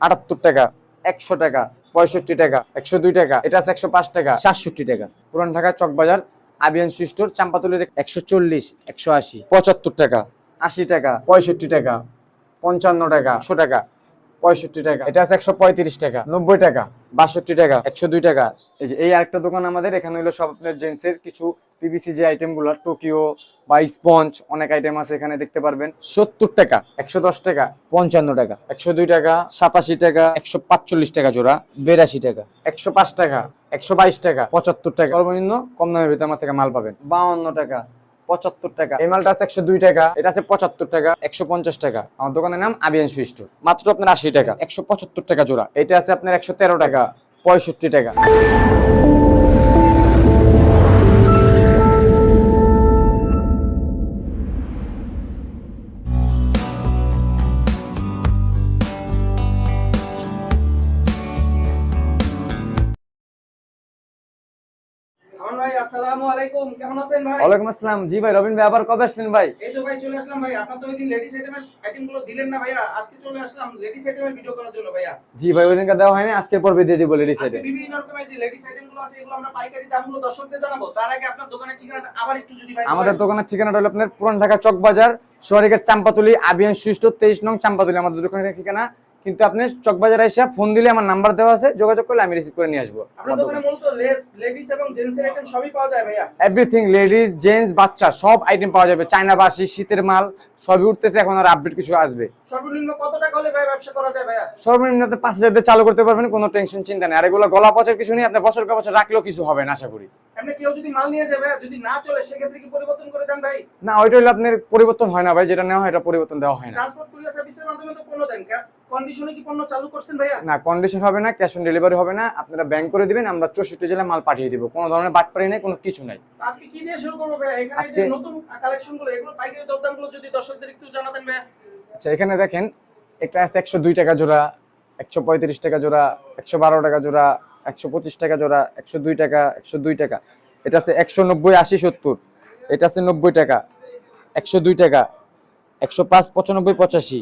আটাত্তর টাকা একশো টাকা পঁয়ষট্টি টাকা একশো দুই টাকা এটা আছে একশো পাঁচ টাকা সাতষট্টি টাকা। পুরান ঢাকা চকবাজার আবিয়ান সুস্টোর চাম্পাতুলির একশো চল্লিশ একশো আশি পঁচাত্তর টাকা আশি টাকা পঁয়ষট্টি টাকা পঞ্চান্ন টাকা একশো টাকা পঁয়ষট্টি টাকা এটা আছে একশো পঁয়ত্রিশ টাকা নব্বই টাকা। বাষট্টি টাকা, একশো দুই টাকা। এই যে, এই আরেকটা দোকান আমাদের, এখানে হলো সব আপনার জেন্টসের কিছু পিভিসি যে আইটেমগুলো টোকিও বা স্পঞ্জ অনেক আইটেম আছে এখানে দেখতে পারবেন। সত্তর টাকা, একশো দশ টাকা, পঞ্চান্ন টাকা, একশো দুই টাকা, সাতাশি টাকা, একশো পাঁচচল্লিশ টাকা জোড়া, বিরাশি টাকা, একশো পাঁচ টাকা, একশো বাইশ টাকা, পঁচাত্তর টাকা। সর্বনিম্ন কম দামের ভিতরে আমার থেকে মাল পাবেন। বাউন্ন টাকা পঁচাত্তর টাকা। এই মালটা আছে একশো দুই টাকা, এটা আছে পঁচাত্তর টাকা, একশো পঞ্চাশ টাকা। আমার দোকানের নাম আবিয়ান সুইস্টোর মাত্র আপনার আশি টাকা, একশো পঁচাত্তর টাকা জোড়া। এটা আছে আপনার একশো তেরো টাকা, পঁয়ষট্টি টাকা। আসসালামু আলাইকুম কেমন আছেন ভাই? ওয়ালাইকুম আসসালাম। জি ভাই রবিন ভাই আবার কবে আসলেন ভাই? এই তো ভাই চলে আসলাম ভাই। আপনার তো ওই দিন লেডিস আইটেমের আইটেম দিলেন না ভাইয়া। আজকে চলে আসলাম লেডিস আইটেমের ভিডিও করার জন্য ভাইয়া। জি ভাই ওই দিনকে দেওয়া হয়নি আজকের পর্বে দিয়ে দিব লেডিস আজকে বিভিন্ন রকমের যে লেডিস আইটেম আছে এগুলো আমরা পাইকারি দামগুলো দর্শকদের জানাব। তার আগে আপনার দোকানের ঠিকানাটা আবার একটু যদি ভাই আমাদের দোকানের ঠিকানাটা হলো আপনার পুরান ঢাকা চক বাজার শহরের চাম্পাতুলি আবিয়ান সুইস্ট তেইশ নং চাম্পাতুলি। আমাদের দোকানের ঠিকানা কিন্তু আপনি চক বাজার এসে ফোন দিলে আমার নাম্বার দেওয়া আছে যোগাযোগ করলে আমি রিসিভ করে নিয়ে আসব আপনার দোকানে। মূলত লেস লেডিস এবং জেন্টসের আইটেম সবই পাওয়া যায় ভাইয়া? এভরিথিং লেডিস জেন্টস বাচ্চা সব আইটেম পাওয়া যাবে। চায়না বাসি শীতের মাল সবই উঠতেছে এখন আর আপডেট কিছু আসবে। সর্বনিম্ন কত টাকা হলে ভাই ব্যবসা করা যায় ভাইয়া? সর্বনিম্ন আপনি পাঁচ হাজার দিয়ে চালু করতে পারবেন কোনো টেনশন চিন্তা নেই। আর এগুলো গলা পচার কিছু নেই আপনি বছর কা বছর রাখলেও কিছু হবে না আশা করি। এমনি কেউ যদি মাল নিয়ে যায় যদি না চলে সেক্ষেত্রে কি পরিবর্তন করে দেন ভাই? না ওইটা হলে আপনার পরিবর্তন হয় না ভাই যেটা নেওয়া হয় এটা পরিবর্তন দেওয়া হয় না। ট্রান্সপোর্ট কুরিয়ার সার্ভিসের মাধ্যমে তো পণ্য দেন। কন্ডিশনে কি পণ্য চালু করছেন ভাইয়া? না কন্ডিশন হবে না ক্যাশ অন ডেলিভারি হবে না আপনারা ব্যাংক করে দিবেন আমরা চৌষট্টি জেলায় মাল পাঠিয়ে দিব। কোনো ধরনের বাটপারি নেই কোনো কিছু নাই। আজকে কি দিয়ে শুরু করব ভাইয়া? এখানে যে নতুন কালেকশন এগুলো পাইকারি দরদাম যদি দর্শকদের একটু জানাতেন ভাইয়া। আচ্ছা এখানে দেখেন একটা আছে একশো দুই টাকা জোড়া একশো পঁয়ত্রিশ টাকা জোড়া একশো বারো টাকা জোড়া একশো পঁচিশ টাকা জোড়া একশো দুই টাকা একশো দুই টাকা। এটা আছে একশো নব্বই, আশি, সত্তর। এটা আছে নব্বই টাকা, একশো দুই টাকা, একশো পাঁচ, পঁচানব্বই, পঁচাশি।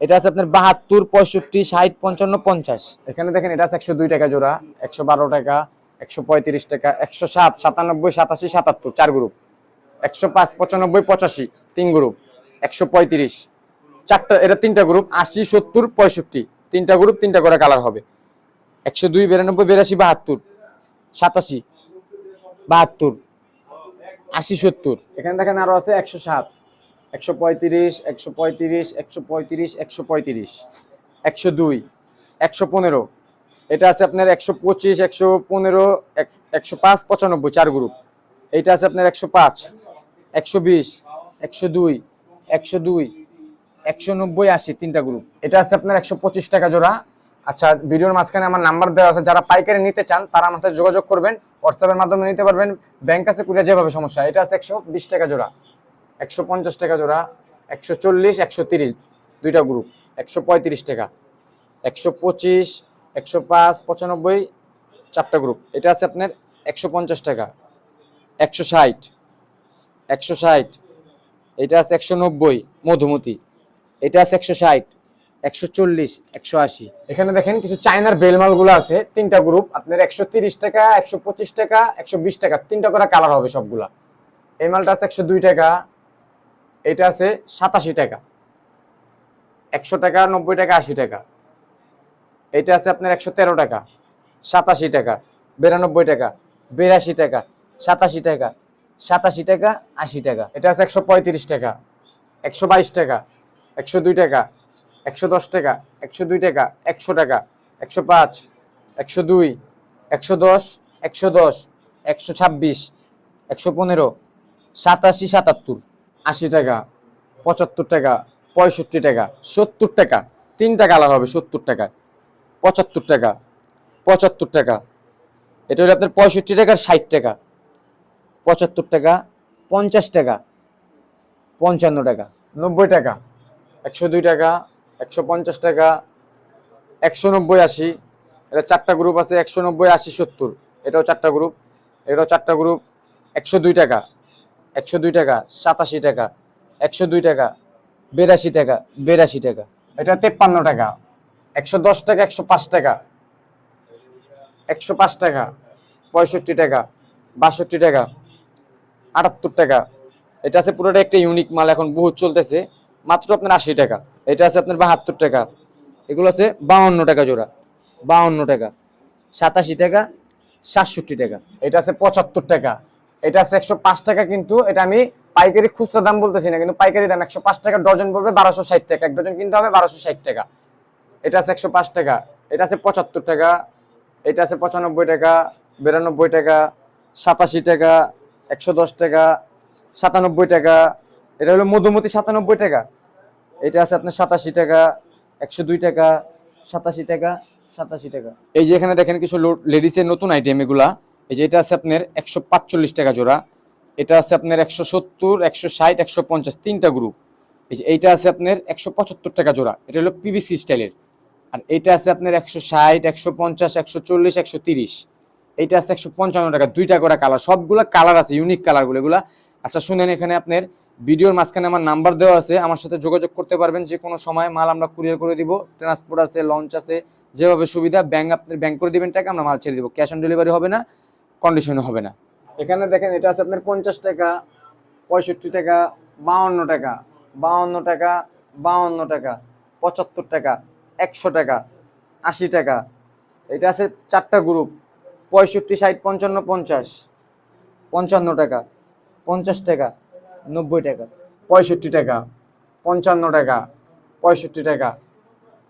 এটা আছে আপনার বাহাত্তর, পঁয়ষট্টি, ষাট, পঞ্চান্ন, পঞ্চাশ। এখানে দেখেন এটা আছে একশো দুই টাকা জোড়া, একশো বারো টাকা, একশো পঁয়ত্রিশ টাকা, একশো সাত, সাতানব্বই, সাতাশি, সাতাত্তর, চার গ্রুপ। একশো পাঁচ, পঁচানব্বই, পঁচাশি, তিন গ্রুপ। একশো পঁয়ত্রিশ। চারটা, এটা তিনটা গ্রুপ, আশি, সত্তর, পঁয়ষট্টি। তিনটা গ্রুপ, তিনটা করে কালার হবে। একশো দুই, বিরানব্বই, বিরাশি, বাহাত্তর, সাতাশি। বাহাত্তর, আশি সত্তর। এখানে দেখেন আরও আছে একশো সাত, একশো পঁয়ত্রিশ একশো পঁয়ত্রিশ একশো পঁয়ত্রিশ একশো পঁয়ত্রিশ, একশো দুই, একশো পনেরো। এটা আছে আপনার একশো পঁচিশ, একশো পনেরো একশো পাঁচ, পঁচানব্বই, চার গ্রুপ। এইটা আছে আপনার একশো পাঁচ, একশো বিশ, একশো দুই একশো দুই, একশো নব্বই, আশি, তিনটা গ্রুপ। এটা আছে আপনার একশো পঁচিশ টাকা জোড়া আচ্ছা ভিডিওর মাঝখানে আমার নাম্বার দেওয়া আছে। যারা পাইকারি নিতে চান, তারা আমার সাথে যোগাযোগ করবেন। হোয়াটসঅ্যাপের মাধ্যমে নিতে পারবেন। ব্যাংক আছে কুড়িয়া যেভাবে সমস্যা। এটা আছে একশো বিশ টাকা জোড়া। একশো পঞ্চাশ টাকা জোড়া। একশো চল্লিশ, একশো তিরিশ। দুইটা গ্রুপ একশো পঁয়ত্রিশ টাকা। একশো পঁচিশ, একশো পাঁচ, পঁচানব্বই, চারটা গ্রুপ এটা আছে আপনার একশো পঞ্চাশ টাকা। একশো ষাট। একশো ষাট। এটা আছে একশো নব্বই, মধুমতি। এটা আছে একশো ষাট। একশো চল্লিশ, একশো আশি। এখানে দেখেন কিছু চায়নার বেলমালগুলো আছে, তিনটা গ্রুপ আপনার একশো তিরিশ টাকা, একশো পঁচিশ টাকা, একশো বিশ টাকা, তিনটা করে কালার হবে সবগুলা। এই মালটা আছে একশো দুই টাকা, এটা আছে সাতাশি টাকা, একশো টাকা, নব্বই টাকা, আশি টাকা। এটা আছে আপনার একশো তেরো টাকা, সাতাশি টাকা, বিরানব্বই টাকা, বিরাশি টাকা, সাতাশি টাকা সাতাশি টাকা, আশি টাকা। এটা আছে একশো পঁয়ত্রিশ টাকা, একশো বাইশ টাকা, একশো দুই টাকা একশো দশ টাকা, একশো দুই টাকা, একশো টাকা, একশো পাঁচ, একশো দুই, একশো দশ একশো দশ, একশো ছাব্বিশ, একশো পনেরো, সাতাশি সাতাত্তর, আশি টাকা, পঁচাত্তর টাকা, পঁয়ষট্টি টাকা, সত্তর টাকা, তিনটা কালার হবে সত্তর টাকা পঁচাত্তর টাকা পঁচাত্তর টাকা, এটা হলো আপনার পঁয়ষট্টি টাকা, ষাট টাকা, পঁচাত্তর টাকা, পঞ্চাশ টাকা, পঞ্চান্ন টাকা, নব্বই টাকা, একশো দুই টাকা একশো পঞ্চাশ টাকা, একশো নব্বই আশি, এটা চারটা গ্রুপ আছে, একশো নব্বই আশি সত্তর, এটাও চারটা গ্রুপ এটাও চারটা গ্রুপ একশো দুই টাকা, একশো দুই টাকা, সাতাশি টাকা, একশো দুই টাকা, বিরাশি টাকা বিরাশি টাকা, এটা তেপ্পান্ন টাকা, একশো দশ টাকা, একশো পাঁচ টাকা, একশো পাঁচ টাকা, পঁয়ষট্টি টাকা, বাষট্টি টাকা, আটাত্তর টাকা, এটা আছে পুরোটা একটা ইউনিক মাল, এখন বহুত চলতেছে, মাত্র আপনার আশি টাকা। এটা আছে আপনার বাহাত্তর টাকা। এগুলো আছে বাউন্ন টাকা জোড়া। বাউন্ন টাকা। সাতাশি টাকা, সাতষট্টি টাকা। এটা আছে পঁচাত্তর টাকা। এটা আছে একশো পাঁচ টাকা কিন্তু, এটা আমি পাইকারি খুচরা দাম বলতেছি না, কিন্তু পাইকারি দাম একশো পাঁচ টাকা, ডজন পড়বে বারোশো ষাট টাকা। এক ডজন কিনতে হবে বারোশো ষাট টাকা। এটা আছে একশো পাঁচ টাকা। এটা আছে পঁচাত্তর টাকা। এটা আছে পঁচানব্বই টাকা, বিরানব্বই টাকা, সাতাশি টাকা, একশো দশ টাকা, সাতানব্বই টাকা। এটা হলো মধুমতি সাতানব্বই টাকা। এটা আছে আপনার সাতাশি টাকা, একশো দুই টাকা, সাতাশি টাকা সাতাশি টাকা। এই যে এখানে দেখেন কিছু লেডিসের নতুন আইটেম এগুলা। এই যে এটা আছে আপনার একশো পাঁচচল্লিশ টাকা জোড়া। এটা আছে আপনার একশো সত্তর, একশো ষাট, একশো পঞ্চাশ, তিনটা গ্রুপ এই যে এইটা আছে আপনার একশো পঁচাত্তর টাকা জোড়া। এটা হলো পিবিসি স্টাইলের আর এইটা আছে আপনার একশো ষাট, একশো পঞ্চাশ, একশো চল্লিশ, একশো তিরিশ। এইটা আছে একশো পঞ্চান্ন টাকা। দুইটা করে কালার সবগুলো কালার আছে ইউনিক কালারগুলো এগুলা। আচ্ছা শুনেন এখানে আপনার ভিডিওর মাঝখানে আমার নাম্বার দেওয়া আছে, আমার সাথে যোগাযোগ করতে পারবেন যে কোনো সময়। মাল আমরা কুরিয়ার করে দিব ট্রান্সপোর্ট আছে লঞ্চ আছে, যেভাবে সুবিধা ব্যাংক আপনি ব্যাংক করে দেবেন টাকা, আমরা মাল ছেড়ে দিব। ক্যাশ অন ডেলিভারি হবে না কন্ডিশনে হবে না। এখানে দেখেন, এটা আছে আপনার পঞ্চাশ টাকা, পঁয়ষট্টি টাকা, বাউন্ন টাকা বাউন্ন টাকা বাউন্ন টাকা, পঁচাত্তর টাকা, একশো টাকা, আশি টাকা। এটা আছে চারটা গ্রুপ পঁয়ষট্টি, ষাট, পঞ্চান্ন, পঞ্চাশ, পঞ্চান্ন টাকা, পঞ্চাশ টাকা। নব্বই টাকা, পঁয়ষট্টি টাকা, পঞ্চান্ন টাকা, পঁয়ষট্টি টাকা,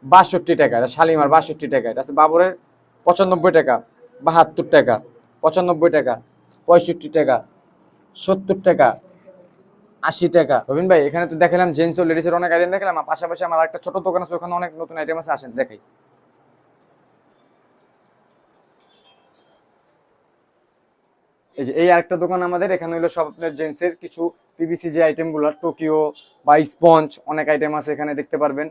বাষট্টি টাকা, এটা শালিমার বাষট্টি টাকা, এটা আছে বাবরের পঁচানব্বই টাকা, বাহাত্তর টাকা, পঁচানব্বই টাকা, পঁয়ষট্টি টাকা, সত্তর টাকা, আশি টাকা। রবিন ভাই, এখানে তো দেখালাম, জেন্টস ও লেডিসের অনেক আইটেম দেখালাম পাশাপাশি আমার একটা ছোট দোকান আছে, ওখানে অনেক নতুন আইটেম আছে, আসেন, দেখাই। এই যে এই আরেকটা দোকান আমাদের এখানে হলো সব আপনার জেন্টসের কিছু পিভিসি যে আইটেমগুলো টোকিও বা স্পঞ্জ অনেক আইটেম আছে এখানে দেখতে পারবেন।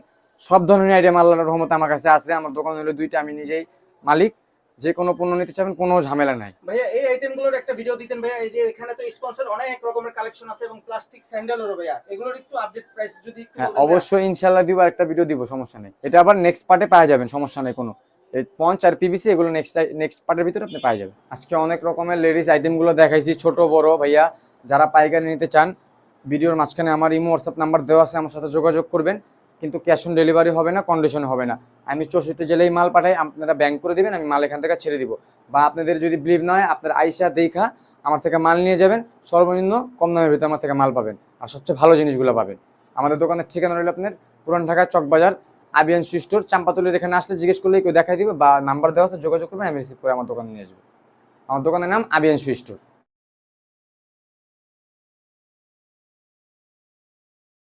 সব ধরনের আইটেম আল্লাহর রহমতে আমার কাছে আছে। আমার দোকান হলো দুইটা আমি নিজেই মালিক। যে কোনো পণ্য নিতে চাবেন কোনো ঝামেলা নাই। ভাইয়া এই আইটেমগুলোর একটা ভিডিও দিতেন ভাইয়া। এই যে এখানে তো স্পন্সর অনেক রকমের কালেকশন আছে এবং প্লাস্টিক স্যান্ডেলেরও ভাইয়া। এগুলোর একটু আপডেট প্রাইস যদি একটু হ্যাঁ। অবশ্যই ইনশাল্লাহ দিব একটা ভিডিও দিব সমস্যা নেই। এটা আবার নেক্সট পার্টে পাওয়া যাবেন সমস্যা নেই কোনো। পঞ্চ আর পিভিসি এগুলো নেক্সট নেক্সট পার্টের ভিতরে আপনি পাওয়া যাবেন। আজকে অনেক রকমের লেডিস আইটেমগুলো দেখাইছি, ছোট, বড়। ভাইয়া, যারা পাইকারি নিতে চান, ভিডিওর মাঝখানে আমার ইমো হোয়াটসঅ্যাপ নাম্বার দেওয়া আছে, আমার সাথে যোগাযোগ করবেন। কিন্তু ক্যাশ অন ডেলিভারি হবে না কন্ডিশন হবে না। আমি চৌষট্টি জেলেই মাল পাঠাই, আপনারা ব্যাংক করে দেবেন, আমি মাল এখান থেকে ছেড়ে দিব। বা আপনাদের যদি বিলিভ নয় আপনার আইসা দেখা আমার থেকে মাল নিয়ে যাবেন, সর্বনিম্ন কম দামের ভিতরে আমার থেকে মাল পাবেন। আর সবচেয়ে ভালো জিনিসগুলো পাবেন। আমাদের দোকানের ঠিকানা রইল আপনার পুরান ঢাকা চকবাজার আবিয়ান স্টোর চাম্পাতুলির এখানে আসলে জিজ্ঞেস করলে কেউ দেখাই দিবে বা নাম্বার দেওয়া আছে, যোগাযোগ করবে আমি রিসিভ করে আমার দোকানে নিয়ে যাব আমার দোকানের নাম আবিয়ান স্টোর